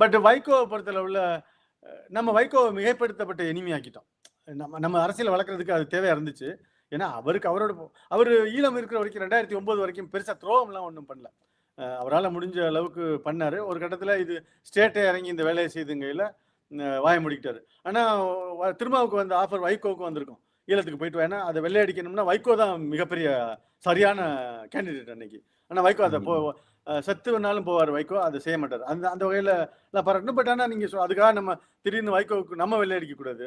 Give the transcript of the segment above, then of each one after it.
But வைகோவை பொறுத்தல உள்ள நம்ம வைகோவை மிகைப்படுத்தப்பட்ட இனிமையாக்கிட்டோம் நம்ம நம்ம அரசியல் வளர்க்குறதுக்கு அது தேவையாக இருந்துச்சு. ஏன்னா அவருக்கு அவரோட அவர் ஈழம் இருக்கிற வரைக்கும் ரெண்டாயிரத்தி ஒன்பது வரைக்கும் பெருசாக துரோகம்லாம் ஒன்றும் பண்ணல. அவரால் முடிஞ்ச அளவுக்கு பண்ணாரு. ஒரு கட்டத்தில் இது ஸ்டேட்டே இறங்கி இந்த வேலையை செய்துங்கையில் வாய முடிக்கிட்டாரு. ஆனால் திருமாவுக்கு வந்த ஆஃபர் வைகோவுக்கு வந்திருக்கும். ஈழத்துக்கு போயிட்டு வேணா அதை வெள்ளையடிக்கணும்னா வைகோ தான் மிகப்பெரிய சரியான கேண்டிடேட் அன்னைக்கு. ஆனால் வைகோ அதை போ வேணாலும் போவார் வைகோ. அதை செய்ய மாட்டார். அந்த அந்த வகையில் நான் பாராட்டணும் பட் ஆனால் நீங்கள் அதுக்காக நம்ம திடீர்னு வைகோவுக்கு நம்ம வெள்ளையடிக்க கூடாது.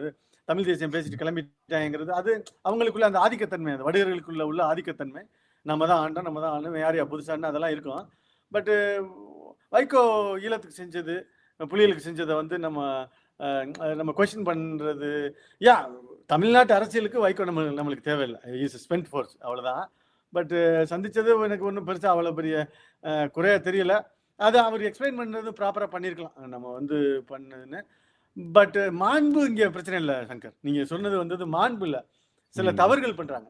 தமிழ் தேசியம் பேசிட்டு கிளம்பிட்டாங்கிறது அது அவங்களுக்குள்ள அந்த ஆதிக்கத்தன்மை அந்த வடிகர்களுக்குள்ள உள்ள ஆதிக்கத்தன்மை. நம்ம தான் ஆண்டோம் நம்ம தான் ஆண்டோம் யாரையா புதுசான்னு அதெல்லாம் இருக்கும். பட்டு வைகோ ஈழத்துக்கு செஞ்சது புலிகளுக்கு செஞ்சதை வந்து நம்ம நம்ம கொஸ்டின் பண்ணுறது யா தமிழ்நாட்டு அரசியலுக்கு வைகோ நம்ம நம்மளுக்கு தேவையில்லை. இஸ் ஸ்பெண்ட் ஃபோர்ஸ் அவ்வளோதான் பட்டு சந்திச்சது எனக்கு ஒன்றும் பெருசாக அவ்வளோ பெரிய அஹ், குறையா தெரியல. அது அவர் எக்ஸ்பிளைன் பண்ணுறது ப்ராப்பராக பண்ணியிருக்கலாம் நம்ம வந்து பண்ணதுன்னு பட் மாண்பு இங்கே பிரச்சனை இல்லை சங்கர். நீங்கள் சொன்னது வந்தது மாண்பு இல்லை. சில. தவறுகள் பண்ணுறாங்க.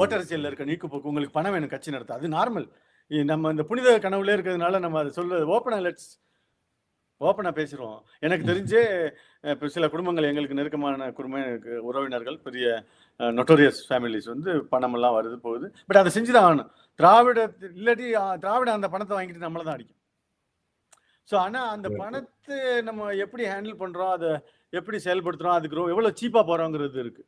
ஓட்டரசியல்ல இருக்க நீக்கு போக்கு உங்களுக்கு பணம் வேணும் கட்சி நடத்த. அது நார்மல் நம்ம இந்த புனித கனவுல இருக்கிறதுனால நம்ம அதை சொல்றது ஓப்பனா லெட்ஸ் ஓப்பனா பேசுறோம் எனக்கு தெரிஞ்சே இப்ப சில குடும்பங்கள் எங்களுக்கு நெருக்கமான குடும்ப எனக்கு உறவினர்கள் பெரிய நொட்டோரியஸ் ஃபேமிலிஸ் வந்து பணம் எல்லாம் வருது போகுது. பட் அதை செஞ்சுதான் ஆகணும். திராவிட இல்லாட்டி திராவிட அந்த பணத்தை வாங்கிட்டு நம்மளை தான் அடிக்கும். ஸோ ஆனா அந்த. பணத்தை நம்ம எப்படி ஹேண்டில் பண்றோம் அதை எப்படி செயல்படுத்துறோம் அதுக்கு ரொ- எவ்வளவு சீப்பா போறோங்கிறது இருக்கு.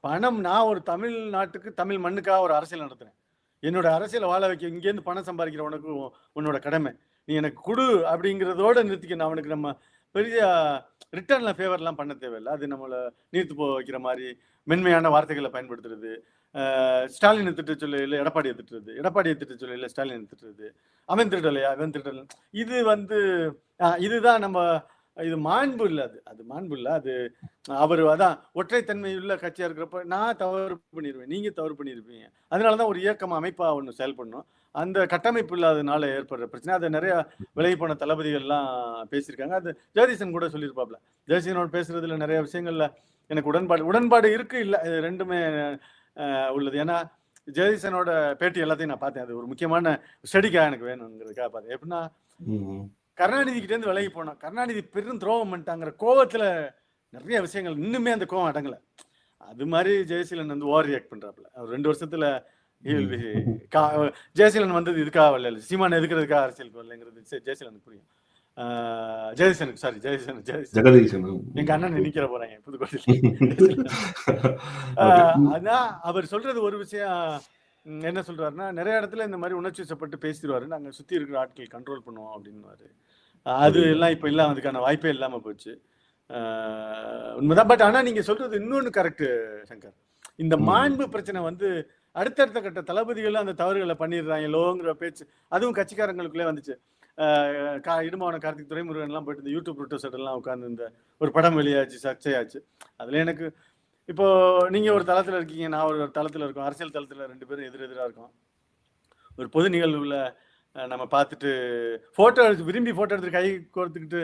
பணம் நான் ஒரு தமிழ்நாட்டுக்கு தமிழ் மண்ணுக்காக ஒரு அரசியல் நடத்துறேன். என்னோட அரசியலை வாழ வைக்க இங்கேருந்து பணம் சம்பாதிக்கிற உனக்கு உன்னோட கடமை. நீ எனக்கு கொடு அப்படிங்கிறதோட நிறுத்திக்கணும் அவனுக்கு நம்ம பெரிய ரிட்டர்னில் ஃபேவர்லாம் பண்ண தேவையில்லை. அது நம்மளை நீர்த்து போக வைக்கிற மாதிரி மென்மையான வார்த்தைகளை பயன்படுத்துறது. ஸ்டாலின் ஸ்டாலினை திட்ட சொல்லையில் எடப்பாடியை திட்டுறது எடப்பாடியை திட்ட சொல்லையில் ஸ்டாலினை திட்டுறது அவன் திருடலையா அவன் திருடல. இது வந்து இதுதான் நம்ம இது மாண்பு இல்லை அது. அது மாண்பு இல்லை. அது அவர் அதான் ஒற்றைத்தன்மை உள்ள கட்சியாக இருக்கிறப்ப நான் தவறு பண்ணிடுவேன் நீங்கள் தவறு பண்ணியிருப்பீங்க அதனால தான் ஒரு இயக்கம் அமைப்பாக ஒன்று செயல்படணும். அந்த கட்டமைப்பு இல்லாதனால ஏற்படுற பிரச்சனை. அதை நிறைய விலகி போன தளபதிகள்லாம் பேசியிருக்காங்க. அது ஜெகதீசன் கூட சொல்லியிருப்பாப்ல. ஜெகதீசனோட பேசுறதுல நிறைய விஷயங்கள்ல எனக்கு உடன்பாடு உடன்பாடு இருக்கு இல்ல இது ரெண்டுமே உள்ளது. ஏன்னா ஜெகதீசனோட பேட்டி எல்லாத்தையும் நான் பார்த்தேன். அது ஒரு முக்கியமான ஸ்டடிக்காக எனக்கு வேணுங்கிறதுக்காக பார்த்தேன். எப்படின்னா. கருணாநிதி கிட்ட இருந்து விலகி போனோம். கருணாநிதி பெரும் துரோகம் பண்ணிட்டாங்கிற கோவத்துல நிறைய விஷயங்கள் இன்னுமே அந்த கோவம் அடங்கல. அது மாதிரி ஜெயசீலன் வந்து ஓவர் ரியாக்ட் பண்றாப்புல அவர் ரெண்டு வருஷத்துல ஜெயசீலன் வந்தது இதுக்காக வரல. சீமான் எதுக்குறதுக்காக அரசியலுக்கு வரலங்கிறது ஜெயசீலனுக்கு புரியும். ஜெயசீலனுக்கு சாரி ஜெயசீலன் ஜெகதீசன். எங்க அண்ணன் நினைக்கிற போறாங்க புதுக்கோட்டையில். அதான் அவர் சொல்றது ஒரு விஷயம் என்ன சொல்றாருன்னா நிறைய இடத்துல இந்த மாதிரி உணர்ச்சி வசப்பட்டு பேசிடுவாரு. நாங்க சுத்தி இருக்கிற ஆட்கள் கண்ட்ரோல் பண்ணுவோம் அப்படின்னுவாரு. அது எல்லாம் இப்ப இல்லாம அதுக்கான வாய்ப்பே இல்லாம போச்சு. உண்மைதான். பட் ஆனா நீங்க சொல்றது இன்னொன்னு கரெக்ட் சங்கர். இந்த. மாண்பு பிரச்சனை வந்து அடுத்தடுத்த கட்ட தளபதிகளும் அந்த தவறுகளை பண்ணிடுறாங்களோங்கிற பேச்சு அதுவும் கட்சிக்காரங்களுக்குள்ளே வந்துச்சு. கா இடுமாவன கார்த்திக் துறைமுருகன்லாம் போயிட்டு இந்த யூடியூப் ப்ரொட்டோசர் எல்லாம் உட்காந்து இந்த ஒரு படம் வெளியாச்சு சர்ச்சையாச்சு. அதில் எனக்கு இப்போ நீங்கள் ஒரு தளத்தில் இருக்கீங்க நான் ஒரு தளத்தில் இருக்கோம் அரசியல் தளத்தில் ரெண்டு பேரும் எதிர் எதிரா இருக்கோம். ஒரு பொது நிகழ்வுல நம்ம பார்த்துட்டு ஃபோட்டோ எடுத்து விரும்பி ஃபோட்டோ எடுத்து கை கோர்த்துக்கிட்டு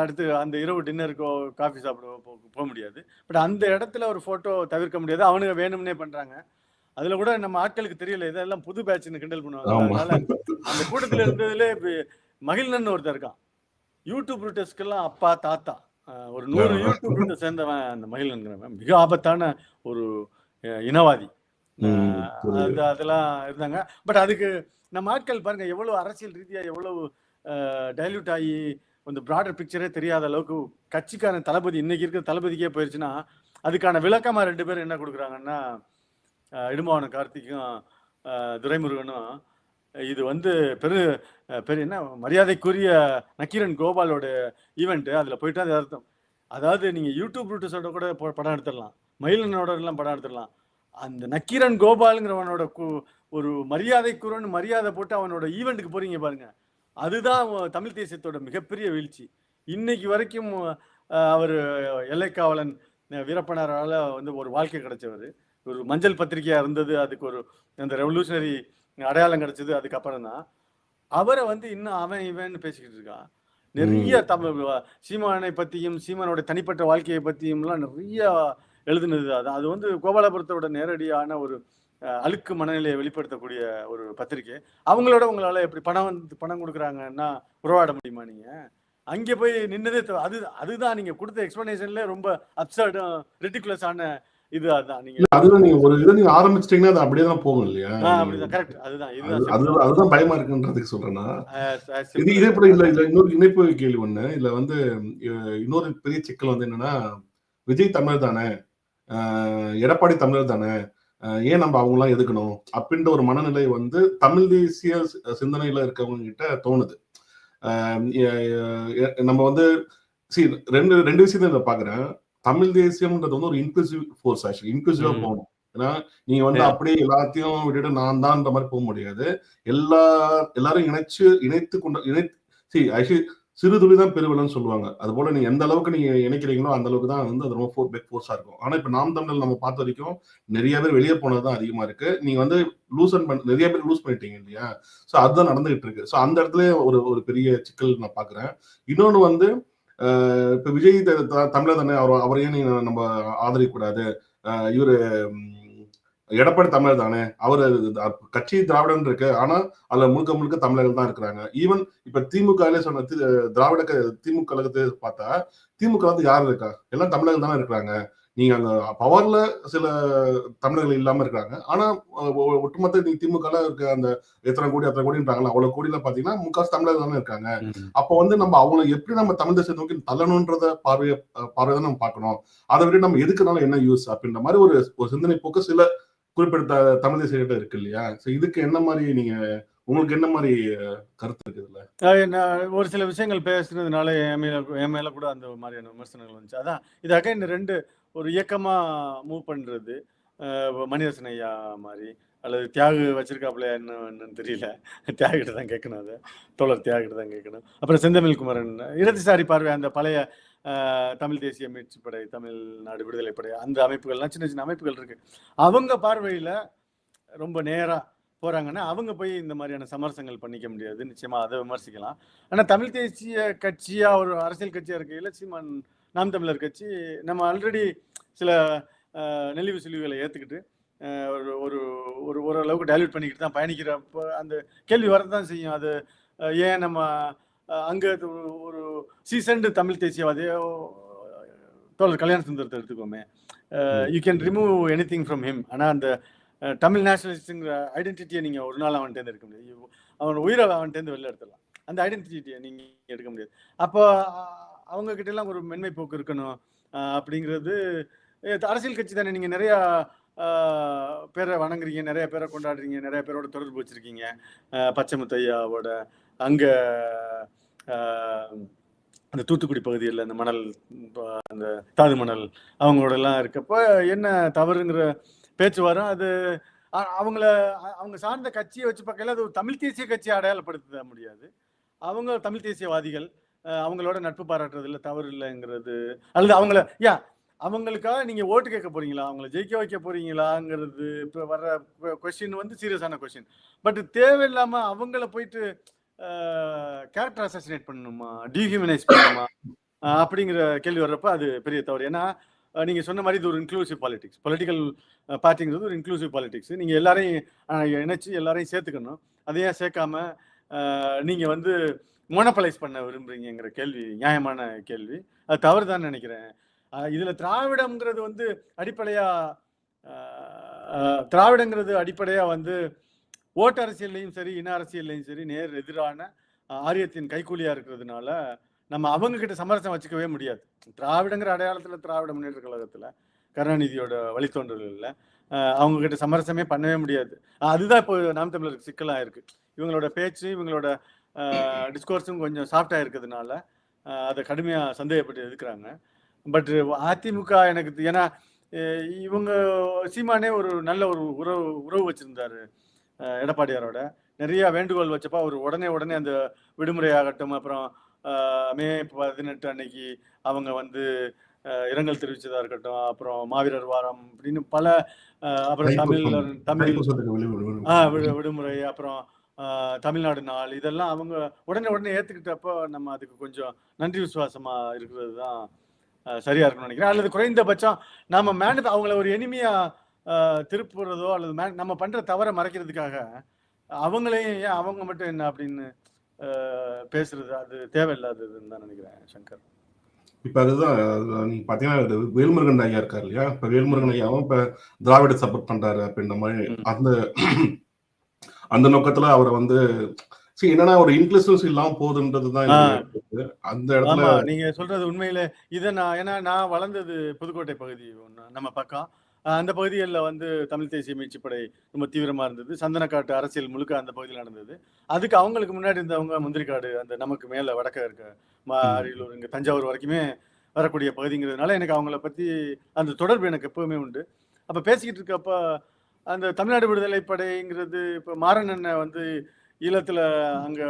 அடுத்து அந்த இரவு டின்னருக்கோ காஃபி சாப்பிட போக முடியாது. பட் அந்த இடத்துல ஒரு ஃபோட்டோ தவிர்க்க முடியாது. அவனுங்க வேணும்னே பண்ணுறாங்க அதுல கூட நம்ம ஆட்களுக்கு தெரியல இதெல்லாம் புது பேட்ச்னு கிண்டல் பண்ணுவாங்க. அதனால அந்த கூட்டத்துல இருந்ததுல இப்ப மகிழ்நன் ஒருத்தர் இருக்கான். யூடியூப் ரூட்டர்ஸ்க்கெல்லாம் அப்பா தாத்தா. ஒரு நூறு. யூடியூப் ரூட்டர் சேர்ந்தவன் அந்த மகிழ்நன்கிறவன் மிக ஆபத்தான ஒரு இனவாதி. அது அதெல்லாம் இருந்தாங்க. பட் அதுக்கு நம்ம ஆட்கள் பாருங்க எவ்வளவு அரசியல் ரீதியா எவ்வளவு டைல்யூட் ஆகி அந்த ப்ராடர் பிக்சரே தெரியாத அளவுக்கு கட்சிக்காரன் தளபதி இன்னைக்கு இருக்கிற தளபதிக்கே போயிருச்சுன்னா அதுக்கான விளக்கமா ரெண்டு பேரும் என்ன கொடுக்குறாங்கன்னா அஹ், கார்த்திக்கும் துரைமுருகனும் இது வந்து பெரு பெரு என்ன மரியாதைக்குரிய நக்கீரன் கோபாலோட ஈவெண்ட்டு அதில் போயிட்டு அது அர்த்தம் அதாவது நீங்கள் யூடியூப் ரூட்டஸோட கூட படம் எடுத்துடலாம். மயிலனோட எல்லாம் படம் எடுத்துடலாம். அந்த நக்கீரன் கோபாலுங்கிறவனோட கு- ஒரு மரியாதைக்குறன்னு மரியாதை போட்டு அவனோட ஈவெண்ட்டுக்கு போகிறீங்க பாருங்க. அதுதான் தமிழ் தேசியத்தோட மிகப்பெரிய வீழ்ச்சி. இன்னைக்கு வரைக்கும் அவர் எல்லைக்காவலன் வீரப்பனாரால் வந்து ஒரு வாழ்க்கை கிடைச்சவர். ஒரு மஞ்சள் பத்திரிகையா இருந்தது அதுக்கு ஒரு அந்த ரெவல்யூஷனரி அடையாளம் கிடைச்சது அதுக்கப்புறம் தான் அவரை வந்து இன்னும் அவன் இவன் பேசிக்கிட்டு இருக்கான் நிறைய தமிழ் சீமானை பத்தியும் சீமானோட தனிப்பட்ட வாழ்க்கையை பத்தியும்லாம் நிறைய எழுதுனது அது. அது வந்து கோபாலபுரத்தோட நேரடியான ஒரு அழுக்கு மனநிலையை வெளிப்படுத்தக்கூடிய ஒரு பத்திரிக்கை அவங்களோட உங்களால எப்படி பணம் வந்து பணம் கொடுக்குறாங்கன்னா உறவாட முடியுமா நீங்க? அங்கே போய் நின்னதே தவ- அது அதுதான் நீங்க கொடுத்த எக்ஸ்பிளனேஷன்ல ரொம்ப அப்சர்டும் ரெட்டிகுலஸ் ஆன இது அதுதான் நீங்க இல்ல அதுதான் நீங்க ஒரு இதை நீங்க ஆரம்பிச்சிட்டீங்கன்னா அது அப்படியே தான் போகும் இல்லையா? ஆ, அப்படிதான் கரெக்ட் அதுதான் இதுதான் அதுதான் பயமா இருக்குன்றதுக்கு சொல்றேன்னா. இது இதே போல இல்ல இல்ல இன்னொரு இணைப்பு கேள்வி ஒண்ணு. இதுல வந்து இன்னொரு பெரிய சிக்கல் வந்து என்னன்னா விஜய் தமிழர் தானே? எடப்பாடி தமிழர் தானே? ஏன் நம்ம அவங்களாம் எதுக்கணும்? அப்படின்ற ஒரு மனநிலை வந்து தமிழ் தேசிய சிந்தனையில இருக்கவங்க கிட்ட தோணுது. நம்ம வந்து see ரெண்டு ரெண்டு விஷயத்தை பாக்குறேன். தமிழ் தேசியம்ன்றது வந்து ஒரு இன்க்ளூசிவ் ஃபோர்ஸ் ஆக்சுவலி இன்க்ளூசிவா. போகணும். ஏன்னா நீங்க வந்து. அப்படியே எல்லாத்தையும் விட்டுட்டு நான் தான்ன்ற மாதிரி போக முடியாது. எல்லா எல்லாரும் இணைச்சு இணைத்து கொண்ட இணை சி ஆக்சுவலி சிறு துளி தான் பெருவெள்ளம்னு சொல்லுவாங்க. அது போல நீங்க எந்த அளவுக்கு நீங்க இணைக்கிறீங்களோ அந்த அளவுக்கு தான் வந்து அது ரொம்ப ஃபோர் பெக் ஃபோர்ஸா இருக்கும். ஆனா இப்ப நாம் தமிழ் நம்ம பார்த்த வரைக்கும் நிறைய பேர் வெளியே போனது தான் அதிகமா இருக்கு. நீங்க வந்து லூசன் பண்ண நிறைய பேர் லூஸ் பண்ணிட்டீங்க இல்லையா? சோ அதுதான் நடந்துகிட்டு இருக்கு. சோ அந்த இடத்துல ஒரு ஒரு பெரிய சிக்கல் நான் பாக்குறேன் இன்னொன்னு வந்து இப்ப விஜய் தமிழர் தானே அவர் அவரையும் நீங்க நம்ம ஆதரிக்கக்கூடாது. அஹ், இவரு எடப்பாடி தமிழர் தானே அவர் கட்சி திராவிடன் இருக்கு ஆனா அதுல முழுக்க முழுக்க தமிழர்கள் தான் இருக்கிறாங்க. ஈவன் இப்ப திமுக சொன்ன திராவிட க- திமுக கழகத்தை பார்த்தா திமுக வந்து யார் இருக்கா? எல்லாம் தமிழர்கள் தானே இருக்கிறாங்க. நீங்க அங்க பவர்ல சில தமிழர்கள் இல்லாம இருக்காங்க ஆனா ஒட்டுமொத்த நீங்க திமுக இருக்க அந்த எத்தனை கோடி அத்தனை கோடின்றாங்களா அவ்வளவு கோடியில பாத்தீங்கன்னா முக்காசு தமிழர்கள் தானே இருக்காங்க. அப்ப வந்து நம்ம அவங்களை எப்படி நம்ம தமிழ் தேசத்தை நோக்கி தள்ளணுன்றத பார்வைய பார்வை தான் நம்ம பார்க்கணும். அதை விட நம்ம எதுக்குனால என்ன யூஸ் அப்படின்ற மாதிரி ஒரு ஒரு சிந்தனை போக்கு சில குறிப்பிட்ட தமிழ் தேசியர்கிட்ட இருக்கு இல்லையா? சோ இதுக்கு என்ன மாதிரி நீங்க உங்களுக்கு என்ன மாதிரி கருத்து இருக்கு இதுல? நான் ஒரு சில விஷயங்கள் பேசுனதுனால என் மேல என் மேல கூட அந்த மாதிரியான விமர்சனங்கள் வந்துச்சு. அதான் இது அகைன் ரெண்டு ஒரு இயக்கமா மூவ் பண்றது. அஹ் மணிரசன் ஐயா மாதிரி அல்லது தியாகு வச்சிருக்காப்புல என்ன என்னன்னு தெரியல. தியாகிட்ட தான் கேட்கணும் அதை. தோழர் தியாகிட்ட தான் கேட்கணும். அப்புறம் செந்தமிழ் குமரன் இடதுசாரி பார்வை அந்த பழைய தமிழ் தேசிய மீட்சி படை தமிழ்நாடு விடுதலை படை அந்த அமைப்புகள்லாம் சின்ன சின்ன அமைப்புகள் இருக்கு. அவங்க பார்வையில ரொம்ப நேராக போறாங்கன்னா அவங்க போய் இந்த மாதிரியான சமரசங்கள் பண்ணிக்க முடியாது. நிச்சயமா அதை விமர்சிக்கலாம். ஆனா தமிழ் தேசிய கட்சியா ஒரு அரசியல் கட்சியா இருக்கையில சீமான் நாம் தமிழர் கட்சி நம்ம ஆல்ரெடி சில நெளிவு சுழிவுகளை ஏத்துக்கிட்டு அஹ், ஒரு ஒரு ஒரு ஓரளவுக்கு டைல்யூட் பண்ணிக்கிட்டு தான் பயணிக்கிறப்ப அந்த கேள்வி வரதான் செய்யும். அது ஏன் நம்ம அங்க ஒரு சீசன்டு தமிழ் தேசியவாதி தோழர் கல்யாண சுந்தரத்தை எடுத்துக்கோமே. You can remove any thing from him ஆனால் அந்த தமிழ் நேஷனலிஸ்ட்டுங்கிற ஐடென்டிட்டியை நீங்கள் ஒரு நாள் அவன்கிட்ட இருக்க முடியாது. அவன் உயிரை அவன்கிட்ட வெளில எடுத்துடலாம். அந்த ஐடென்டிட்டியை நீங்கள் எடுக்க முடியாது. அப்போ அஹ், அவங்க எல்லாம் ஒரு மென்மை போக்கு இருக்கணும் அப்படிங்கிறது அரசியல் கட்சி தானே. நீங்கள் நிறையா பேரை வணங்குறீங்க நிறைய பேரை கொண்டாடுறீங்க நிறைய பேரோட தொடர்பு வச்சுருக்கீங்க. பச்சை பச்சைமுத்தையாவோட அங்கே அந்த தூத்துக்குடி பகுதியில் அந்த மணல் அந்த தாது மணல் அவங்களோடலாம் இருக்கப்போ என்ன தவறுங்கிற பேச்சு வரும். அது அவங்கள அவங்க சார்ந்த கட்சியை வச்சு பார்க்கல அது ஒரு தமிழ் தேசிய கட்சியை அடையாளப்படுத்த முடியாது. அவங்க தமிழ் தேசியவாதிகள் அவங்களோட நட்பு பாராட்டுறதுல தவறு இல்லைங்கிறது அல்லது அவங்கள யா அவங்களுக்காக நீங்கள் ஓட்டு கேட்க போறீங்களா? அவங்கள ஜெயிக்க வைக்க போறீங்களாங்கிறது இப்போ வர்ற கொஸ்டின் வந்து சீரியஸான கொஸ்டின் பட் தேவையில்லாமல் அவங்கள போயிட்டு கேரக்டர் அசாசினேட் பண்ணணுமா? டீஹியூமனைஸ் பண்ணணுமா? அப்படிங்கிற கேள்வி வர்றப்ப அது பெரிய தவறு. ஏன்னா நீங்கள் நீங்க சொன்ன மாதிரி இது ஒரு இன்க்ளூசிவ் பாலிடிக்ஸ் பொலிட்டிக்கல் பார்ட்டிங்கிறது ஒரு இன்க்ளூசிவ் பாலிடிக்ஸ் நீங்க எல்லாரையும் இணைச்சி இணைச்சு எல்லாரையும் சேர்த்துக்கணும். அதையே சேர்க்காம நீங்கள் நீங்க வந்து மோனப்பலைஸ் பண்ண விரும்புறீங்கிற கேள்வி நியாயமான கேள்வி. அது தவறு தான் நினைக்கிறேன். இதில் இதுல திராவிடம்ங்கிறது வந்து அடிப்படையா திராவிடங்கிறது அடிப்படையா வந்து ஓட்டு அரசியல்லையும் சரி இன அரசியல்லையும் சரி நேர் எதிரான ஆரியத்தின் கைக்கூலியாக இருக்கிறதுனால நம்ம அவங்க கிட்ட சமரசம் வச்சுக்கவே முடியாது. திராவிடங்கிற அடையாளத்தில் திராவிட முன்னேற்ற கழகத்தில் கருணாநிதியோட வழித்தோன்றல்களில் அவங்க கிட்ட சமரசமே பண்ணவே முடியாது. அதுதான் இப்போ நாம் தமிழருக்கு சிக்கலாக இருக்கு. இவங்களோட பேச்சு இவங்களோட டிஸ்கோர்ஸும் கொஞ்சம் சாஃப்டாக இருக்கிறதுனால அதை கடுமையாக சந்தேகப்பட்டு இருக்கிறாங்க பட் அதிமுக எனக்கு ஏன்னா இவங்க சீமானே ஒரு நல்ல ஒரு உறவு உறவு வச்சிருந்தாரு எடப்பாடியாரோட. நிறைய வேண்டுகோள் வச்சப்ப அவர் உடனே உடனே அந்த விடுமுறையாகட்டும் அப்புறம் மே பதினெட்டு அன்னைக்கு அவங்க வந்து இரங்கல் தெரிவிச்சதா இருக்கட்டும் அப்புறம் மாவீரர் வாரம் அப்படின்னு பல அப்புறம் தமிழ் தமிழ் தைப்பூசத்துக்கு வெளி- வெளி- வெளி- ஆ விடு விடுமுறை அப்புறம் ஆஹ், தமிழ்நாடு நாள் இதெல்லாம் அவங்க உடனே உடனே ஏத்துக்கிட்டப்போ நம்ம அதுக்கு கொஞ்சம் நன்றி விசுவாசமா இருக்கிறது தான் ஆஹ், சரியா இருக்கும்னு நினைக்கிறேன். அல்லது குறைந்தபட்சம் நாம மேனு அவங்கள ஒரு எளிமையா ஆஹ், திருப்புறதோ அல்லது மே- நம்ம பண்ற தவறை மறைக்கிறதுக்காக அவங்களையும் ஏன் அவங்க மட்டும் என்ன அப்படின்னு ஆஹ், பேசுறது அது தேவையில்லாததுன்னு தான் நினைக்கிறேன் சங்கர். இப்ப அதுதான் அது நீங்க பாத்தீங்கன்னா வேல்முருகன் ஐயா இருக்காரு இல்லையா? இப்ப வேல்முருகன் ஐயாவும் இப்ப திராவிட சப்போர்ட் பண்றாரு அப்படின்ற மாதிரி. அந்த அந்த நோக்கத்துல அவரை வந்து சரி என்னன்னா ஒரு இன்க்ளூசிவ்ஸ் இல்லாம போகுதுன்றதுதான். அந்த இடத்துல நீங்க சொல்றது உண்மையில. இதை நான் ஏன்னா நான் வளர்ந்தது புதுக்கோட்டை பகுதி ஒண்ணு நம்ம பக்கம். அந்த பகுதிகளில் வந்து தமிழ் தேசிய மீட்சிப்படை ரொம்ப தீவிரமா இருந்தது. சந்தனக்காட்டு அரசியல் முழுக்க அந்த பகுதியில் நடந்தது. அதுக்கு அவங்களுக்கு முன்னாடி இருந்தவங்க முந்திரிக்காடு அந்த நமக்கு மேல வடக்க இருக்க. அரியலூர் இங்க தஞ்சாவூர் வரைக்குமே வரக்கூடிய பகுதிங்கிறதுனால எனக்கு அவங்கள பத்தி அந்த தொடர்பு எனக்கு எப்பவுமே உண்டு. அப்ப பேசிக்கிட்டு இருக்கப்ப அந்த தமிழ்நாடு விடுதலை படைங்கிறது இப்ப மாறன் அண்ணன் வந்து ஈழத்துல அங்க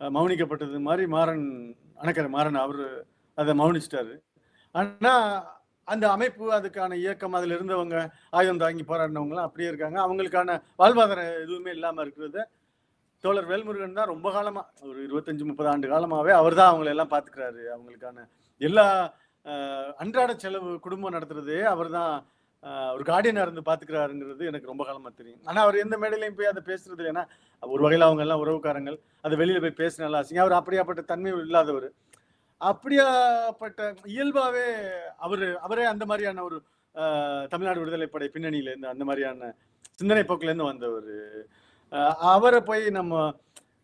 மௌனிக்கப்பட்டது மாதிரி மாறன் அணக்கர் மாறன் அவரு அதை மௌனிச்சிட்டாரு. ஆனா அந்த அமைப்பு அதுக்கான இயக்கம் அதில் இருந்தவங்க ஆயுதம் தாங்கி போராடினவங்களாம் அப்படியே இருக்காங்க. அவங்களுக்கான வாழ்வாதாரம் எதுவுமே இல்லாமல் இருக்கிறது. தோழர் வேல்முருகன் தான் ரொம்ப காலமாக ஒரு இருபத்தஞ்சு முப்பது ஆண்டு காலமாகவே அவர் தான் அவங்களை எல்லாம் பார்த்துக்கிறாரு அவங்களுக்கான எல்லா அன்றாட செலவு குடும்பம் நடத்துறது அவர் தான் ஒரு கார்டியனாக இருந்து பார்த்துக்கிறாருங்கிறது எனக்கு ரொம்ப காலமாக தெரியும். ஆனால் அவர் எந்த மேடையிலையும் போய் அதை பேசுறது இல்லை ஏன்னா ஒரு வகையில் அவங்க எல்லாம் உறவுக்காரங்கள் அதை வெளியில் போய் பேசினாலும் அசிங்க அவர் அப்படியாப்பட்ட தன்மை இல்லாதவர். அப்படியாப்பட்ட இயல்பாவே அவரு அவரே அந்த மாதிரியான ஒரு தமிழ்நாடு விடுதலை படை பின்னணியில இருந்து அந்த மாதிரியான சிந்தனை போக்குல இருந்து வந்தவர் அவரை போய் நம்ம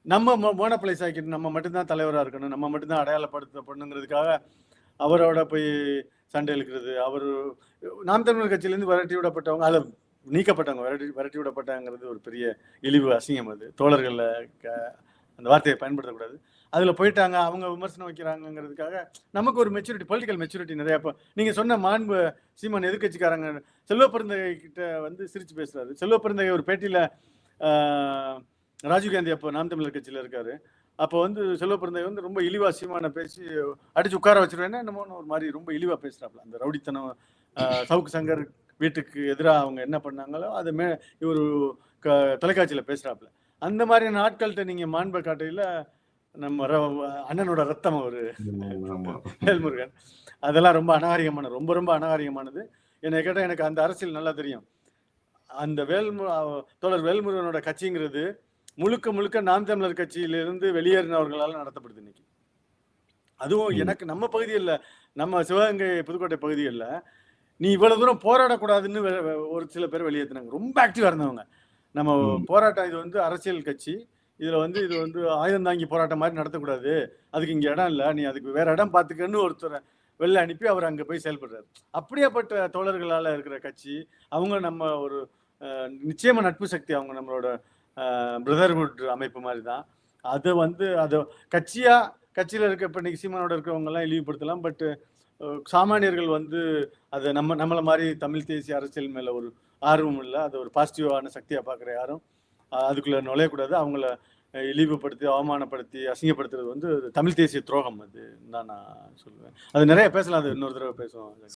நம்ம மோனப்பிளைஸ் ஆக்கிட்டு நம்ம மட்டும்தான் தலைவராக இருக்கணும் நம்ம மட்டும்தான் அடையாளப்படுத்தப்படணுங்கிறதுக்காக அவரோட போய் சண்டை இழுக்கிறது அவர் நாம் தமிழர் கட்சியிலேருந்து விரட்டி விடப்பட்டவங்க அதை நீக்கப்பட்டவங்க விரட்டி விரட்டி விடப்பட்டாங்கிறது ஒரு பெரிய இழிவு அசிங்கம் அது. தோழர்களில் அந்த வார்த்தையை பயன்படுத்தக்கூடாது. அதில் போயிட்டாங்க அவங்க விமர்சனம் வைக்கிறாங்கங்கிறதுக்காக நமக்கு ஒரு மெச்சூரிட்டி பொலிட்டிக்கல் மெச்சூரிட்டி நிறைய இப்போ நீங்கள் சொன்ன மாண்பு சீமான் எதிர்கட்சிக்காரங்க செல்வ பெருந்தகை கிட்ட வந்து சிரித்து பேசுறாரு. செல்வ பெருந்தகை ஒரு பேட்டியில் ராஜீவ்காந்தி அப்போ நாம் தமிழர் கட்சியில் இருக்காரு. அப்போ வந்து செல்வ பெருந்தகை வந்து ரொம்ப இழிவா சீமான பேசி அடிச்சு உட்கார வச்சுருவேன்னா என்னமோ ஒரு மாதிரி ரொம்ப இழிவாக பேசுகிறாப்புல அந்த ரவுடித்தனம் சவுக்கு சங்கர் வீட்டுக்கு எதிராக அவங்க என்ன பண்ணாங்களோ அது மே இவர் க தொலைக்காட்சியில் பேசுகிறாப்புல அந்த மாதிரியான ஆட்கள்கிட்ட நீங்க மாண்பை காட்டையில நம்ம அண்ணனோட ரத்தம் அவரு. வேல்முருகன். அதெல்லாம் ரொம்ப அநாகரிகமான ரொம்ப ரொம்ப அநாகரிகமானது. என்னை கேட்டால் எனக்கு அந்த அரசியல் நல்லா தெரியும். அந்த வேல்மு தோழர் வேல்முருகனோட கட்சிங்கிறது முழுக்க முழுக்க நாம் தமிழர் கட்சியிலிருந்து வெளியேறினவர்களால் நடத்தப்படுது இன்னைக்கு. அதுவும். எனக்கு நம்ம பகுதியில் நம்ம சிவகங்கை புதுக்கோட்டை பகுதியில் நீ இவ்வளவு தூரம் போராடக்கூடாதுன்னு ஒரு சில பேர் வெளியேற்றினாங்க ரொம்ப ஆக்டிவா இருந்தவங்க. நம்ம. போராட்டம் இது வந்து அரசியல் கட்சி. இதுல வந்து இது வந்து ஆயுதம் தாங்கி போராட்டம் மாதிரி நடத்தக்கூடாது. அதுக்கு இங்க இடம் இல்லை. நீ அதுக்கு வேற இடம் பார்த்துக்கன்னு ஒருத்தரை வெளில அனுப்பி அவர் அங்க போய் செயல்படுறாரு. அப்படியாப்பட்ட தோழர்களால இருக்கிற கட்சி அவங்க நம்ம ஒரு அஹ், நிச்சயமா நட்பு சக்தி அவங்க நம்மளோட பிரதர்ஹுட் அமைப்பு மாதிரி தான். அது வந்து அது கட்சியா கட்சியில இருக்க இப்ப இன்னைக்கு சீமானோட இருக்கிறவங்க எல்லாம் இழிவுபடுத்தலாம் பட் சாமானியர்கள் வந்து அதை நம்ம நம்மள மாதிரி தமிழ் தேசிய அரசியல் மேல ஒரு ஆர்வம் இல்லை. அது ஒரு பாசிட்டிவான சக்தியாக பார்க்குற யாரும் அதுக்குள்ளே நுழையக்கூடாது. அவங்கள இழிவுபடுத்தி அவமானப்படுத்தி அசிங்கப்படுத்துறது வந்து தமிழ் தேசிய துரோகம் அது தான் நான் சொல்லுவேன். அது நிறைய பேசலாம் அது இன்னொரு தடவை பேசுவோம்.